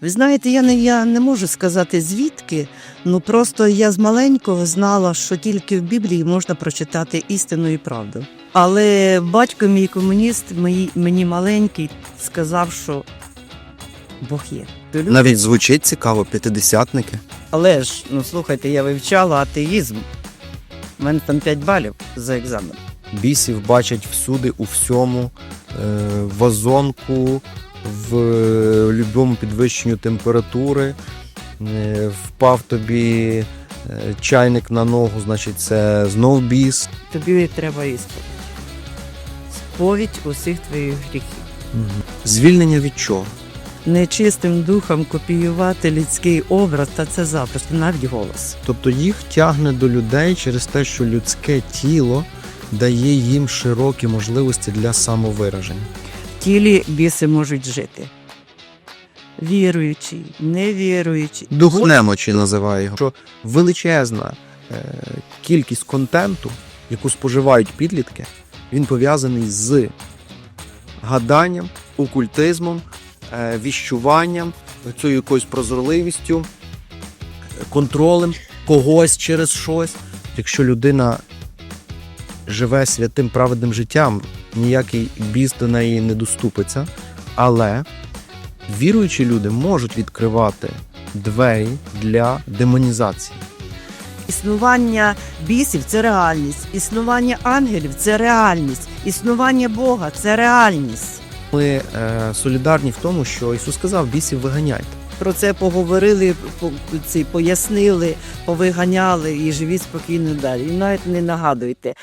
Ви знаєте, я не, я не можу сказати звідки, ну просто я з маленького знала, що тільки в Біблії можна прочитати істину і правду. Але батько мій комуніст, мій, мені маленький, сказав, що Бог є. Навіть звучить цікаво, п'ятидесятники. Але ж, ну слухайте, я вивчала атеїзм. У мене там 5 балів за екзамен. Бісів бачать всюди, у всьому, е, в вазонку, в будь-якому підвищенню температури. Е, Впав тобі е, чайник на ногу, значить, це знов біс. Тобі треба ісповідь. Сповідь усіх твоїх гріхів. Звільнення від чого? Нечистим духом копіювати людський образ, та це запросто, навіть голос. Тобто їх тягне до людей через те, що людське тіло дає їм широкі можливості для самовираження. В тілі біси можуть жити. Віруючий, невіруючий. Дух немочі називає його. Що величезна е, кількість контенту, яку споживають підлітки, він пов'язаний з гаданням, окультизмом, е, віщуванням, цією якоюсь прозорливістю, контролем когось через щось. Якщо людина живе святим праведним життям, ніякий біс до неї не доступиться, але віруючі люди можуть відкривати двері для демонізації. Існування бісів це реальність, існування ангелів це реальність, існування Бога це реальність. Ми е, солідарні в тому, що Ісус сказав: бісів виганяйте. Про це поговорили, по- ці пояснили, повиганяли і живіть спокійно далі. І навіть не нагадуйте.